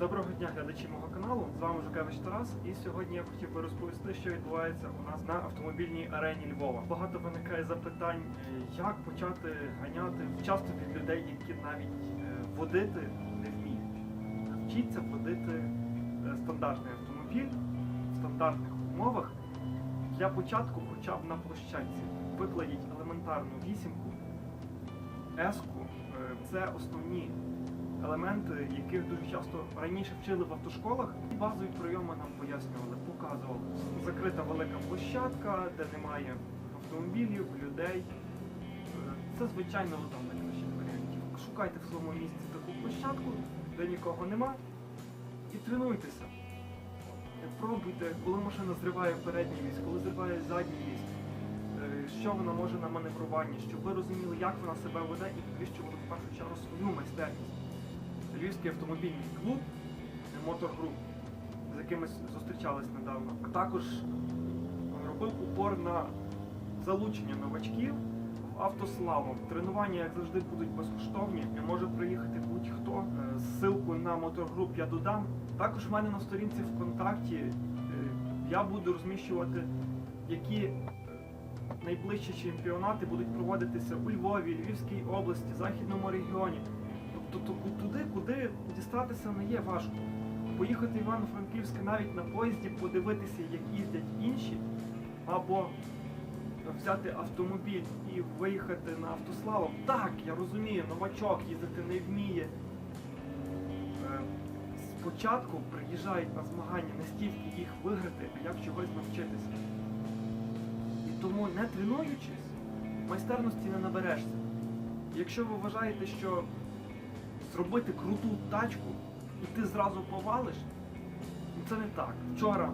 Доброго дня, глядачі мого каналу. З вами Жукевич Тарас. І сьогодні я хотів би розповісти, що відбувається у нас на автомобільній арені Львова. Багато виникає запитань, е, як почати ганяти часто від людей, які навіть е, водити не вміють. Вчіться водити е, стандартний автомобіль в стандартних умовах. Для початку, хоча б на площадці, викладіть елементарну вісімку, еску. Це основні елементи, яких дуже часто раніше вчили в автошколах. Базові прийоми нам пояснювали, показували. Закрита велика площадка, де немає автомобілів, людей. Це звичайно там найкращих варіантів. Шукайте в своєму місці таку площадку, де нікого нема, і тренуйтеся. Пробуйте, коли машина зриває передній віз, коли зриває задній віз, е, що вона може на маневруванні, щоб ви розуміли, як вона себе веде і підвищували в першу чергу свою майстерність. Львівський автомобільний клуб Мотор з якими зустрічались недавно, а також робив упор на залучення новачків в автославу. Тренування, як завжди, будуть безкоштовні. і Може приїхати будь-хто. Е, Ссылку на мотогруп я додам. Також в мене на сторінці ВКонтакті е, я буду розміщувати, які е, найближчі чемпіонати будуть проводитися у Львові, Львівській області, Західному регіоні. Туди, куди дістатися не є важко. Поїхати в Івано-Франківськ навіть на поїзді, подивитися, як їздять інші, або взяти автомобіль і виїхати на автославу. Так, я розумію, новачок їздити не вміє. Е, Спочатку приїжджають на змагання не стільки їх виграти, а як чогось навчитися. І тому, не тренуючись, майстерності не наберешся. Якщо ви вважаєте, що зробити круту тачку і ти зразу повалиш, ну це не так. Вчора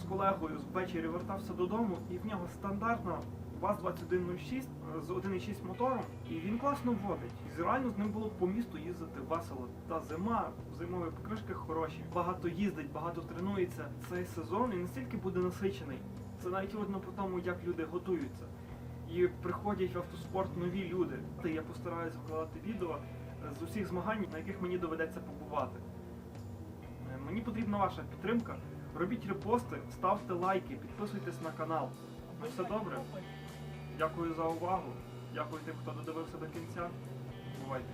з колегою ввечері вертався додому, і в нього стандартна ВАЗ-2106 з 1.6 мотором, і він класно водить. І реально з ним було по місту їздити весело. Та зима, зимові покришки хороші. Багато їздить, багато тренується. Цей сезон і настільки буде насичений. Це навіть видно по тому, як люди готуються. І приходять в автоспорт нові люди. Та Я постараюся викладати відео з усіх змагань, на яких мені доведеться побувати. Е, Мені потрібна ваша підтримка. Робіть репости, ставте лайки, підписуйтесь на канал. Ну все добре. Дякую за увагу. Дякую тим, хто додивився до кінця. Бувайте.